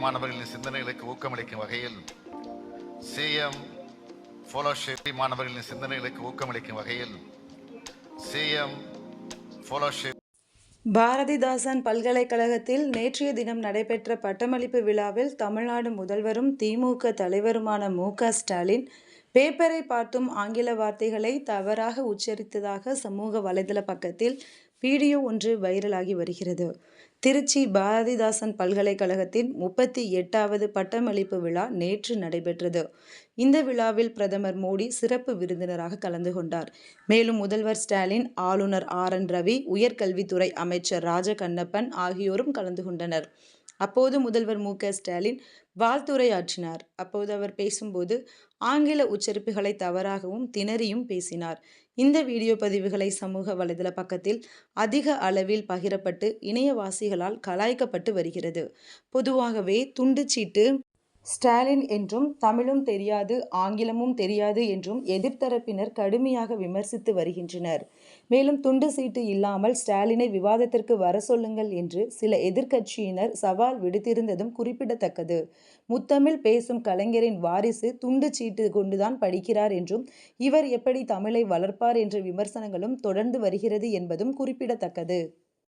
மாணவர்களின் சிந்தனைகளுக்கு ஊக்கமளிக்கும் வகையில் சிஎம் ஃபோலோஷிப் மாணவர்களின் சிந்தனைகளுக்கு ஊக்கமளிக்கும் வகையில் சிஎம் ஃபோலோஷிப் பாரதிதாசன் பல்கலைக்கழகத்தில் நேற்றைய தினம் நடைபெற்ற பட்டமளிப்பு விழாவில் தமிழ்நாடு முதல்வரும் திமுக தலைவருமான மு க ஸ்டாலின் பேப்பரை பார்த்தும் ஆங்கில வார்த்தைகளை தவறாக உச்சரித்ததாக சமூக வலைதள பக்கத்தில் வீடியோ ஒன்று வைரலாகி வருகிறது. திருச்சி பாரதிதாசன் பல்கலைக்கழகத்தின் முப்பத்தி எட்டாவது பட்டமளிப்பு விழா நேற்று நடைபெற்றது. இந்த விழாவில் பிரதமர் மோடி சிறப்பு விருந்தினராக கலந்து கொண்டார். மேலும் முதல்வர் ஸ்டாலின் ஆளுநர் ஆர் என் ரவி உயர்கல்வித்துறை அமைச்சர் ராஜகண்ணப்பன் ஆகியோரும் கலந்து கொண்டனர். அப்போது முதல்வர் மு க ஸ்டாலின் வாழ்த்துரையாற்றினார். அப்போது அவர் பேசும்போது ஆங்கில உச்சரிப்புகளை தவறாகவும் திணறியும் பேசினார். இந்த வீடியோ பதிவுகளை சமூக வலைதள பக்கத்தில் அதிக அளவில் பகிரப்பட்டு இணையவாசிகளால் கலாய்க்கப்பட்டு வருகிறது. பொதுவாகவே துண்டுச்சீட்டு ஸ்டாலின் என்றும் தமிழும் தெரியாது ஆங்கிலமும் தெரியாது என்றும் எதிர்த்தரப்பினர் கடுமையாக விமர்சித்து வருகின்றனர். மேலும் துண்டு சீட்டு இல்லாமல் ஸ்டாலினை விவாதத்திற்கு வர சொல்லுங்கள் என்று சில எதிர்க்கட்சியினர் சவால் விடுத்திருந்ததும் குறிப்பிடத்தக்கது. முத்தமிழ் பேசும் கலைஞரின் வாரிசு துண்டு சீட்டு கொண்டுதான் படிக்கிறார் என்றும் இவர் எப்படி தமிழை வளர்ப்பார் என்ற விமர்சனங்களும் தொடர்ந்து வருகிறது என்பதும் குறிப்பிடத்தக்கது.